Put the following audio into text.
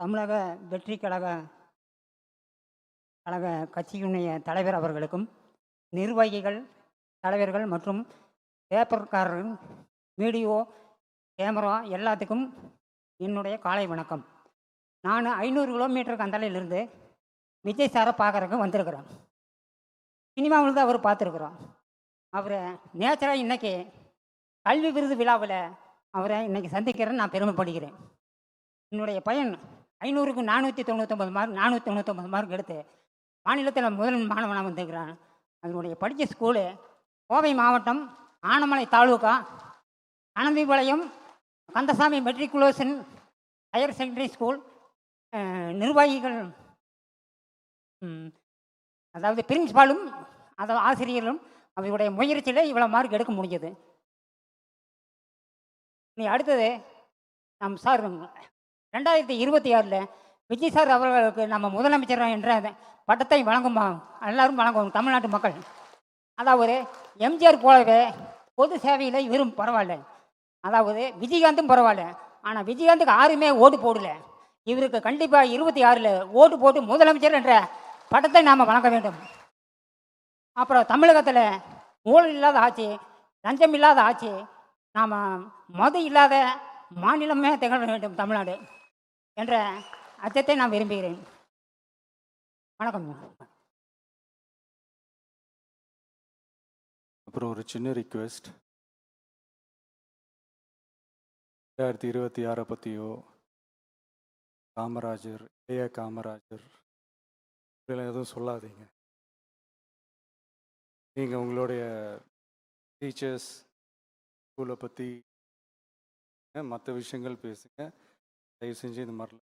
தமிழக வெற்றி கழக கழக கட்சியினுடைய தலைவர் அவர்களுக்கும் நிர்வாகிகள் தலைவர்கள் மற்றும் பேப்பர்காரர்கள் வீடியோ கேமரா எல்லாத்துக்கும் என்னுடைய காலை வணக்கம். நான் ஐநூறு கிலோமீட்டருக்கு அந்தலையிலிருந்து விஜய் சாரை பார்க்குறதுக்கு வந்திருக்கிறேன் சினிமாவில் தான் அவர் பார்த்துருக்குறோம். அவரை நேச்சராக இன்றைக்கி கல்வி விருது விழாவில் அவரை இன்றைக்கி சந்திக்கிறேன்னு நான் பெருமைப்படுகிறேன். என்னுடைய பையன் ஐநூறுக்கு நானூற்றி தொண்ணூற்றொம்பது மார்க் நானூற்றி தொண்ணூற்றொம்பது மார்க் எடுத்து மாநிலத்தில் முதல் மாணவனாக வந்திருக்கிறான். அதனுடைய படித்த ஸ்கூலு கோவை மாவட்டம் Anamalai taluka Ananthipalayam Kandasamy matriculation higher secondary school நிர்வாகிகள் அதாவது பிரின்ஸ்பாலும் அதாவது ஆசிரியர்களும் அவருடைய முயற்சியில் இவ்வளோ மார்க் எடுக்க முடிஞ்சது. நீ அடுத்தது நம் சார் ரெண்டாயிரத்தி இருபத்தி ஆறில் விஜய் சார் அவர்களுக்கு நம்ம முதலமைச்சர் என்ற பட்டத்தை வழங்குமா? எல்லாரும் வழங்குவோம் தமிழ்நாட்டு மக்கள். அதாவது எம்ஜிஆர் போலவே பொது சேவையில் இவரும் பரவாயில்ல. அதாவது விஜயகாந்தும் பரவாயில்ல. ஆனால் விஜயகாந்துக்கு யாருமே ஓட்டு போடல. இவருக்கு கண்டிப்பாக இருபத்தி ஆறில் ஓட்டு போட்டு முதலமைச்சர் என்ற பட்டத்தை நாம் வழங்க வேண்டும். அப்புறம் தமிழகத்தில் ஊழல் இல்லாத ஆட்சி லஞ்சம் இல்லாத ஆட்சி நாம் மது இல்லாத மாநிலமே திகழ வேண்டும் தமிழ்நாடு. என்ற அச்சத்தை நான் விரும்புகிறேன். வணக்கம். அப்புறம் ஒரு சின்ன ரிக்வெஸ்ட் ரெண்டாயிரத்தி இருபத்தி ஆறை பற்றியோ காமராஜர் இளைய காமராஜர் இதெல்லாம் எதுவும் சொல்லாதீங்க. நீங்கள் உங்களுடைய டீச்சர்ஸ் ஸ்கூலை பற்றி மற்ற விஷயங்கள் பேசுங்க. தயவு செஞ்சு இந்த மாதிரிலாம்